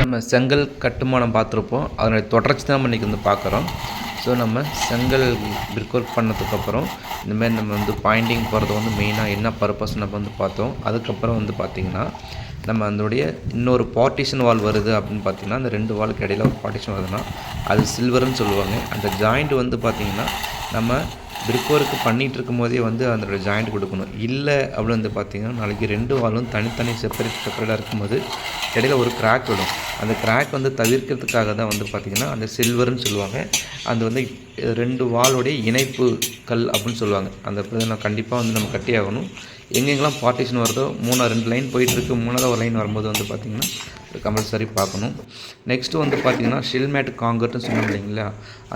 நம்ம செங்கல் கட்டுமானம் பார்த்துருப்போம். அதனுடைய தொடர்ச்சி தான் நம்ம இன்றைக்கி வந்து பார்க்குறோம். ஸோ நம்ம செங்கல் பிரிக் ஒர்க் பண்ணதுக்கப்புறம் இந்தமாரி நம்ம வந்து பாயிண்டிங் போகிறது வந்து மெயினாக என்ன பர்பஸ் நம்ம வந்து பார்த்தோம். அதுக்கப்புறம் வந்து பார்த்திங்கன்னா நம்ம அதனுடைய இன்னொரு பார்ட்டிஷன் வால் வருது அப்படின்னு பார்த்தீங்கன்னா அந்த ரெண்டு வாலுக்கு இடையில ஒரு பார்ட்டிஷன் வருதுன்னா அது சில்வர்னு சொல்லுவாங்க. அந்த ஜாயிண்ட் வந்து பார்த்திங்கன்னா நம்ம பிரிக் ஒர்க் பண்ணிகிட்டு இருக்கும் போதே வந்து அதனோட ஜாயிண்ட் கொடுக்கணும். இல்லை அப்படின்னு வந்து பார்த்திங்கன்னா நாளைக்கு ரெண்டு வாலும் தனித்தனி செப்பரேட் செப்பரேட்டாக இருக்கும்போது இடையில ஒரு கிராக் விடும் அந்த கிராக் வந்து தவிர்க்கிறதுக்காக தான் வந்து பார்த்திங்கன்னா அந்த சில்வர்னு சொல்லுவாங்க. அது வந்து ரெண்டு வாலோடைய இணைப்பு கல் அப்படின்னு சொல்லுவாங்க. அந்த நான் கண்டிப்பாக வந்து நம்ம கட்டி ஆகணும் எங்கெங்கெல்லாம் பார்ட்டிஷன் வருதோ மூணா ரெண்டு லைன் போயிட்டுருக்கு மூணாவது ஒரு லைன் வரும்போது வந்து பார்த்திங்கன்னா கம்பல்சரி பார்க்கணும். நெக்ஸ்ட்டு வந்து பார்த்திங்கன்னா ஷில்மேட் காங்கிரட்னு சொன்னோம் இல்லைங்களா?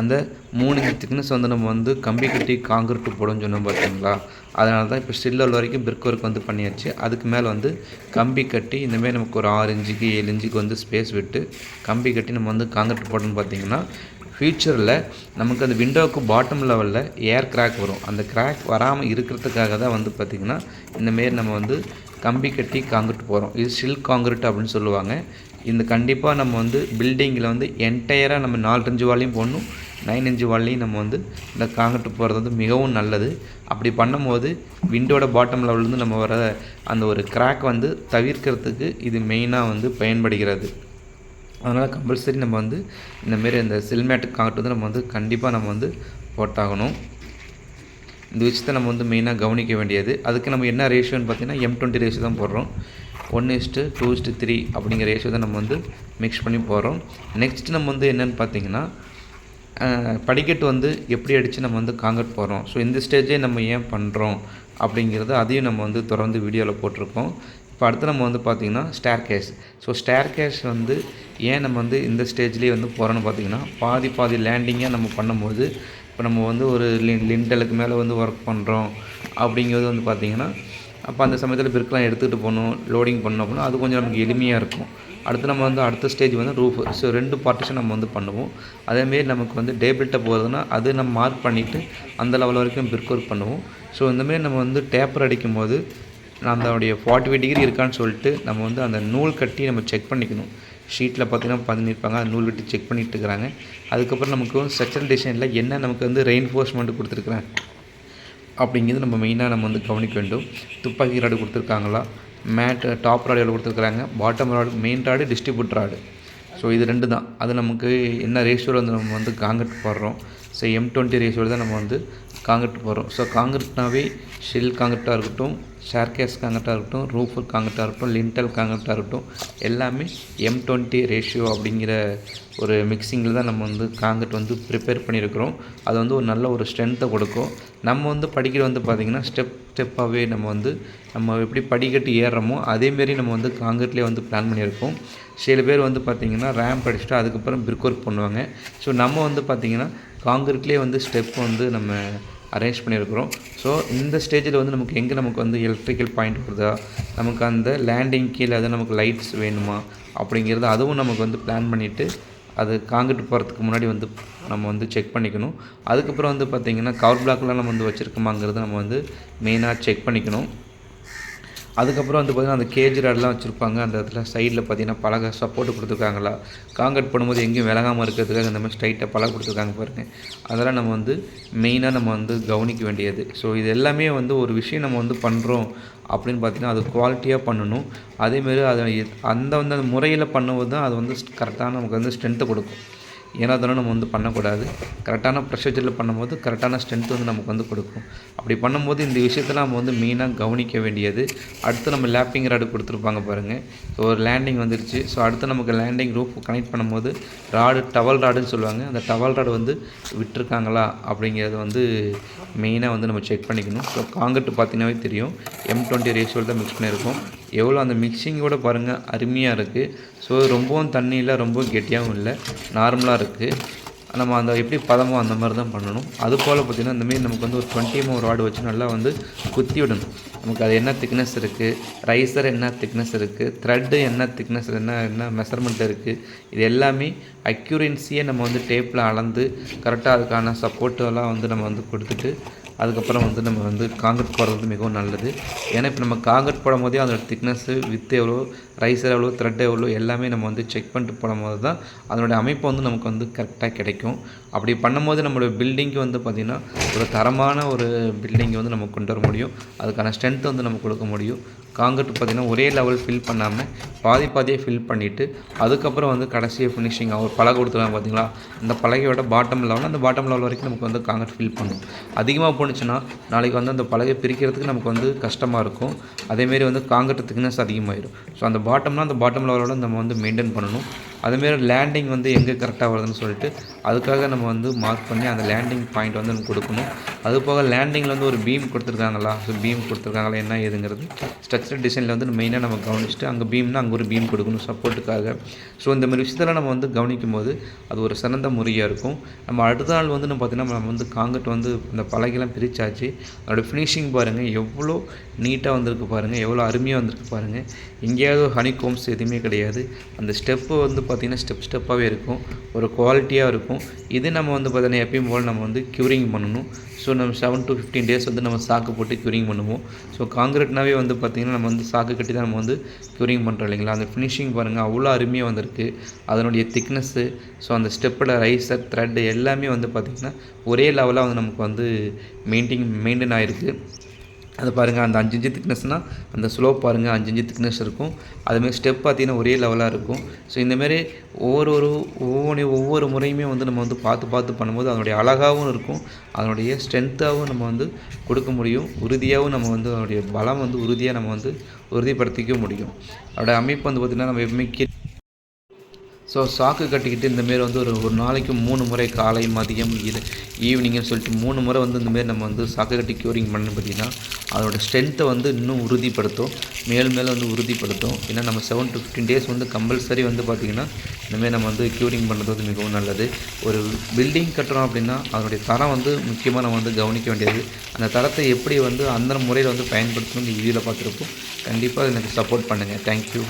அந்த மூணு இன்ச் திக்னஸ் வந்து நம்ம வந்து கம்பி கட்டி காங்கிரட்டு போடணும்னு சொன்னோம் பார்த்தீங்களா? அதனால தான் இப்போ ஸ்டில் வரைக்கும் பிரிக் ஒர்க் வந்து பண்ணியாச்சு. அதுக்கு மேலே வந்து கம்பி கட்டி இந்தமாரி நமக்கு ஒரு ஆறு இன்ச்சுக்கு ஏழு இன்ச்சுக்கு வந்து ஸ்பேஸ் விட்டு கம்பி கட்டி நம்ம வந்து காங்கிரட் போடணும்னு பார்த்தீங்கன்னா ஃப்யூச்சரில் நமக்கு அந்த விண்டோவுக்கு பாட்டம் லெவலில் ஏர் கிராக் வரும். அந்த கிராக் வராமல் இருக்கிறதுக்காக தான் வந்து பார்த்திங்கன்னா இந்தமாரி நம்ம வந்து கம்பி கட்டி காங்கிரீட் போகிறோம் இது ஸ்டில் காங்கிரீட் அப்படின்னு சொல்லுவாங்க. இந்த கண்டிப்பாக நம்ம வந்து பில்டிங்கில் வந்து என்டையராக நம்ம நாலு இன்ச்சு வாலையும் போடணும். நைன் இன்ச்சு வால்லையும் நம்ம வந்து இந்த காங்கிரட் போகிறது வந்து மிகவும் நல்லது. அப்படி பண்ணும்போது விண்டோட பாட்டம் லெவல்லேருந்து நம்ம வர அந்த ஒரு கிராக் வந்து தவிர்க்கிறதுக்கு இது மெயினாக வந்து பயன்படுகிறது. அதனால் கம்பல்சரி நம்ம வந்து இந்தமாரி இந்த சில்மேட் காங்கிரட் வந்து நம்ம வந்து கண்டிப்பாக நம்ம வந்து போட்டாகணும். இந்த விஷயத்தை நம்ம வந்து மெயினாக கவனிக்க வேண்டியது. அதுக்கு நம்ம என்ன ரேஷியோன்னு பார்த்தீங்கன்னா எம் டுவெண்ட்டி ரேஷியோ தான் போடுறோம். One is to two is to three அப்படிங்கிற ரேஷியோ தான் நம்ம வந்து மிக்ஸ் பண்ணி போடுறோம். நெக்ஸ்ட் நம்ம வந்து என்னென்னு பார்த்தீங்கன்னா படிக்கட்டு வந்து எப்படி அடித்து நம்ம வந்து காங்கிரட் போகிறோம் ஸோ இந்த ஸ்டேஜே நம்ம ஏன் பண்ணுறோம் அப்படிங்கிறது அதையும் நம்ம வந்து தொடர்ந்து வீடியோவில் போட்டிருக்கோம். இப்போ அடுத்து நம்ம வந்து பார்த்திங்கன்னா staircase so staircase வந்து ஏன் நம்ம வந்து இந்த ஸ்டேஜ்லேயே வந்து போகிறோன்னு பார்த்தீங்கன்னா பாதி பாதி லேண்டிங்காக நம்ம பண்ணும்போது இப்போ நம்ம வந்து ஒரு லின் லிண்டலுக்கு மேலே வந்து ஒர்க் பண்ணுறோம் அப்படிங்கிறது வந்து பார்த்திங்கன்னா அப்போ அந்த சமயத்தில் பிரிக்கெலாம் எடுத்துகிட்டு போகணும் லோடிங் பண்ணோம் அப்படின்னா அது கொஞ்சம் நமக்கு எளிமையாக இருக்கும். அடுத்து நம்ம வந்து அடுத்த ஸ்டேஜ் வந்து ரூஃப் ஸோ ரெண்டு பார்ட்டிஷன் நம்ம வந்து பண்ணுவோம். அதேமாரி நமக்கு வந்து டேபிள்கிட்ட போகிறதுனா அது நம்ம மார்க் பண்ணிவிட்டு அந்த லெவல் வரைக்கும் பிரிக் ஒர்க் பண்ணுவோம். ஸோ இந்தமாரி நம்ம வந்து டேப்பர் அடிக்கும் போது அதோடைய ஃபார்ட்டி ஃபைவ் டிகிரி இருக்கான்னு சொல்லிட்டு நம்ம வந்து அந்த நூல் கட்டி நம்ம செக் பண்ணிக்கணும். ஷீட்டில் பார்த்தீங்கன்னா பண்ணியிருப்பாங்க. அந்த நூல் விட்டு செக் பண்ணிட்டு இருக்கிறாங்க அதுக்கப்புறம் நமக்கு ஸ்ட்ரக்சரல் டிசைனில் என்ன நமக்கு வந்து ரெயின்ஃபோர்ஸ்மெண்ட் கொடுத்துருக்குறாங்க அப்படிங்கிறது நம்ம மெயினாக நம்ம வந்து கவனிக்க வேண்டும். துப்பாக்கி ராடு கொடுத்துருக்காங்களா? மேட் டாப் ராடு எவ்வளோ கொடுத்துருக்குறாங்க? Bottom rod main rod distribute rod so இது ரெண்டு தான். அது நமக்கு என்ன ரேஷியோவில் வந்து நம்ம வந்து காங்கட் போடுறோம்? ஸோ எம் டுவெண்ட்டி ரேஷியோவில் தான் நம்ம வந்து காங்கிரட் போடுறோம் ஸோ காங்கிரட்னாவே ஷெல் காங்கிரட்டாக இருக்கட்டும் ஷேர்கேஸ் காங்கிரட்டாக இருக்கட்டும் ரூஃபர் காங்கிரட்டாக இருக்கட்டும் லிண்டல் காங்கிரட்டாக இருக்கட்டும் எல்லாமே எம் டுவெண்ட்டி ரேஷியோ அப்படிங்கிற ஒரு மிக்சிங்கில் தான் நம்ம வந்து காங்கிரட் வந்து ப்ரிப்பேர் பண்ணியிருக்கிறோம். அது வந்து ஒரு நல்ல ஒரு ஸ்ட்ரென்த்தை கொடுக்கும். நம்ம வந்து படிக்கிற வந்து பார்த்திங்கன்னா ஸ்டெப் ஸ்டெப்பாகவே நம்ம வந்து நம்ம எப்படி படிக்கட்டு ஏறுறோமோ அதேமாரி நம்ம வந்து காங்கிரட்லேயே வந்து பிளான் பண்ணியிருக்கோம். சில பேர் வந்து பார்த்திங்கன்னா ரேம் படிச்சுட்டு அதுக்கப்புறம் பிரிக் ஒர்க் பண்ணுவாங்க. ஸோ நம்ம வந்து பார்த்திங்கன்னா காங்கிரட்லேயே வந்து ஸ்டெப் வந்து நம்ம அரேஞ்ச் பண்ணியிருக்கிறோம். ஸோ இந்த ஸ்டேஜில் வந்து நமக்கு எங்கே நமக்கு வந்து எலக்ட்ரிக்கல் பாயிண்ட் வருதா? நமக்கு அந்த லேண்டிங் கீழே அது நமக்கு லைட்ஸ் வேணுமா? அப்படிங்கிறது அதுவும் நமக்கு வந்து பிளான் பண்ணிவிட்டு அது காங்கிட்டு போகிறதுக்கு முன்னாடி வந்து நம்ம வந்து செக் பண்ணிக்கணும். அதுக்கப்புறம் வந்து பார்த்திங்கன்னா கவர் பிளாக்லாம் நம்ம வந்து வச்சுருக்கோமாங்கிறது நம்ம வந்து மெயினாக செக் பண்ணிக்கணும். அதுக்கப்புறம் வந்து பார்த்திங்கன்னா அந்த கேஜ் ராட்லாம் வச்சுருப்பாங்க. அந்த இடத்துல சைடில் பார்த்திங்கன்னா பலகை சப்போர்ட் கொடுத்துருக்காங்களா? காங்கிரட் பண்ணும்போது எங்கேயும் விலகாமல் இருக்கிறதுக்காக இந்த மாதிரி ஸ்ட்ரைட்டாக பலகை கொடுத்துருக்காங்க பாருங்கள் அதெல்லாம் நம்ம வந்து மெயினாக நம்ம வந்து கவனிக்க வேண்டியது. ஸோ இது எல்லாமே வந்து ஒரு விஷயம் நம்ம வந்து பண்ணுறோம் அப்படின்னு பார்த்திங்கன்னா அது குவாலிட்டியாக பண்ணணும். அதேமாரி அதை அந்த வந்து அந்த முறையில் பண்ணும்போது தான் அது வந்து கரெக்டான நமக்கு வந்து ஸ்ட்ரென்த்தை கொடுக்கும். ஏன்னா தானே நம்ம வந்து பண்ணக்கூடாது. கரெக்டான ப்ரொசீஜரில் பண்ணும்போது கரெக்டான ஸ்ட்ரென்த் வந்து நமக்கு வந்து கொடுக்கும். அப்படி பண்ணும்போது இந்த விஷயத்தில் நம்ம வந்து மெயினாக கவனிக்க வேண்டியது. அடுத்து நம்ம லேப்பிங் ராடு கொடுத்துருப்பாங்க பாருங்கள் ஸோ ஒரு லேண்டிங் வந்துருச்சு. ஸோ அடுத்து நமக்கு லேண்டிங் ரூஃப் கனெக்ட் பண்ணும்போது ராடு டவல் ராடுன்னு சொல்லுவாங்க. அந்த டவல் ராடு வந்து விட்டுருக்காங்களா அப்படிங்கிறத வந்து மெயினாக வந்து நம்ம செக் பண்ணிக்கணும். ஸோ காங்கிரட் பார்த்தீங்கன்னாவே தெரியும். எம் டுவெண்ட்டி ரேஷியோவில் தான் மிக்ஸ் பண்ணியிருக்கோம் எவ்வளோ அந்த மிக்சிங்கோட பாருங்கள் அருமையாக இருக்குது ஸோ ரொம்பவும் தண்ணியில் ரொம்பவும் கெட்டியாகவும் இல்லை நார்மலாக இருக்குது நம்ம அந்த எப்படி பதமோ அந்த மாதிரி தான் பண்ணணும். அது போல் பார்த்திங்கன்னா இந்தமாரி நமக்கு வந்து ஒரு டுவெண்ட்டி எம்எம் ராடு வச்சு நல்லா வந்து குத்தி விடணும். நமக்கு அது என்ன திக்னஸ் இருக்குது ரைஸர் என்ன திக்னஸ் இருக்குது த்ரெட்டு என்ன திக்னஸ் என்ன என்ன மெஷர்மெண்ட் இருக்குது இது எல்லாமே அக்யூரன்சியை நம்ம வந்து டேப்பில் அளந்து கரெக்டாக அதுக்கான சப்போர்ட்டெல்லாம் வந்து நம்ம வந்து கொடுத்துட்டு அதுக்கப்புறம் வந்து நம்ம வந்து காங்கிரட் போடுறது வந்து மிகவும் நல்லது. ஏன்னா இப்போ நம்ம காங்கிரட் போடும் போதே அதோட திக்னஸ்ஸு வித் எவ்வளோ ரைஸர் எவ்வளோ த்ரெட் எவ்வளோ எல்லாமே நம்ம வந்து செக் பண்ணிட்டு போடும் போது தான் அதனுடைய அமைப்பு வந்து நமக்கு வந்து கரெக்டாக கிடைக்கும். அப்படி பண்ணும்போது நம்மளோட பில்டிங்க்கு வந்து பார்த்திங்கன்னா ஒரு தரமான ஒரு பில்டிங்கை வந்து நம்ம கொண்டு வர முடியும். அதுக்கான ஸ்ட்ரென்த் வந்து நம்ம கொடுக்க முடியும். காங்கிரட் பார்த்திங்கன்னா ஒரே லெவல் ஃபில் பண்ணாமல் பாதி பாதியாக ஃபில் பண்ணிவிட்டு அதுக்கப்புறம் வந்து கடைசியாக ஃபினிஷிங் ஒரு பலகை கொடுத்துருவாங்க பார்த்தீங்களா அந்த பலகையோட பாட்டம் லெவல் அந்த பாட்டம் லெவல் வரைக்கும் நமக்கு வந்து காங்கிரட் ஃபில் பண்ணும். அதிகமாக போணுச்சுன்னா நாளைக்கு வந்து அந்த பலகை பிரிக்கிறதுக்கு நமக்கு வந்து கஷ்டமாக இருக்கும். அதேமாரி வந்து காங்கிரட் திக்னஸ் ஸோ அந்த பாட்டம்னா அந்த பாட்டம் லெவலோட நம்ம வந்து மெயின்டைன் பண்ணணும். அதேமாரி லேண்டிங் வந்து எங்கே கரெக்டாக வருதுன்னு சொல்லிட்டு அதுக்காக நம்ம வந்து மார்க் பண்ணி அந்த லேண்டிங் பாயிண்ட் வந்து நம்ம கொடுக்கணும். அது போக லேண்டிங்கில் வந்து ஒரு பீம் கொடுத்துருக்காங்களா? ஸோ பீம் கொடுத்துருக்காங்களா? என்ன ஏதுங்கிறது ஸ்ட்ரக்சர் டிசைனில் வந்து மெயினாக நம்ம கவனிச்சுட்டு அங்கே பீம்னா அங்கே ஒரு பீம் கொடுக்கணும் சப்போர்ட்டுக்காக ஸோ இந்த மாதிரி விஷயத்தில் நம்ம வந்து கவனிக்கும் போது அது ஒரு சிறந்த முறையாக இருக்கும். நம்ம அடுத்த நாள் வந்து நம்ம பார்த்திங்கன்னா நம்ம வந்து காங்கிரட் வந்து இந்த பலகைலாம் பிரித்தாச்சு அதோட ஃபினிஷிங் பாருங்கள் எவ்வளோ நீட்டாக வந்திருக்கு பாருங்கள் எவ்வளோ அருமையாக வந்திருக்கு பாருங்கள் எங்கேயாவது ஹனிகோம்ஸ் எதுவுமே கிடையாது. அந்த ஸ்டெப்பு வந்து பார்த்திங்கன்னா ஸ்டெப் ஸ்டெப்பாகவே இருக்கும். ஒரு குவாலிட்டியாக இருக்கும். இது நம்ம வந்து பார்த்திங்கன்னா எப்பயும் போல் நம்ம வந்து க்யூரிங் பண்ணணும். ஸோ நம்ம செவன் டு ஃபிஃப்டீன் டேஸ் வந்து நம்ம சாக்கு போட்டு க்யூரிங் பண்ணுவோம். ஸோ காங்கிரீட்னாவே வந்து பார்த்திங்கன்னா நம்ம வந்து சாக்கு கட்டி தான் நம்ம வந்து க்யூரிங் பண்ணுறோம் இல்லைங்களா? அந்த ஃபினிஷிங் பாருங்கள் அவ்வளோ அருமையாக வந்திருக்கு. அதனுடைய திக்னஸ்ஸு ஸோ அந்த ஸ்டெப்போட ரைஸர் த்ரெட் எல்லாமே வந்து பார்த்திங்கன்னா ஒரே லெவலாக வந்து நமக்கு வந்து மெயின்டைன் மெயின்டைன் ஆகிருக்கு அது பாருங்கள் அந்த அஞ்சு இன்ச்சு திக்னஸ்னால் அந்த ஸ்லோப் பாருங்கள் அஞ்சு இன்ச்சு திக்னஸ் இருக்கும். அதுமாரி ஸ்டெப் பார்த்தீங்கன்னா ஒரே லெவலாக இருக்கும். ஸோ இந்தமாரி ஒவ்வொரு ஒரு ஒவ்வொன்றையும் ஒவ்வொரு முறையுமே வந்து நம்ம வந்து பார்த்து பார்த்து பண்ணும்போது அதனுடைய அழகாகவும் இருக்கும். அதனுடைய ஸ்ட்ரென்த்தாகவும் நம்ம வந்து கொடுக்க முடியும். உறுதியாகவும் நம்ம வந்து அதனுடைய பலம் வந்து உறுதியாக நம்ம வந்து உறுதிப்படுத்திக்க முடியும். அதோடய அமைப்பு வந்து பார்த்திங்கன்னா நம்ம எப்பவுமே ஸோ சாக்கு கட்டிக்கிட்டு இந்தமாரி வந்து ஒரு ஒரு நாளைக்கு மூணு முறை காலை மதியம் இது ஈவினிங்னு சொல்லிட்டு மூணு முறை வந்து இந்தமாரி நம்ம வந்து சாக்கு கட்டி க்யூரிங் பண்ணணும் பார்த்திங்கன்னா அதோட ஸ்ட்ரென்த்தை வந்து இன்னும் உறுதிப்படுத்தும். மேல் மேலே வந்து உறுதிப்படுத்தும். ஏன்னா நம்ம செவன் டு ஃபிஃப்டீன் டேஸ் வந்து கம்பல்சரி வந்து பார்த்திங்கன்னா இந்தமாரி நம்ம வந்து க்யூரிங் பண்ணுறது வந்து மிகவும் நல்லது. ஒரு பில்டிங் கட்டுறோம் அப்படின்னா அதனுடைய தரம் வந்து முக்கியமாக நம்ம வந்து கவனிக்க வேண்டியது. அந்த தரத்தை எப்படி வந்து அந்த முறையில் வந்து பயன்படுத்தணும்னு இதில் பார்த்துருப்போம். கண்டிப்பாக எனக்கு சப்போர்ட் பண்ணுங்கள் தேங்க்யூ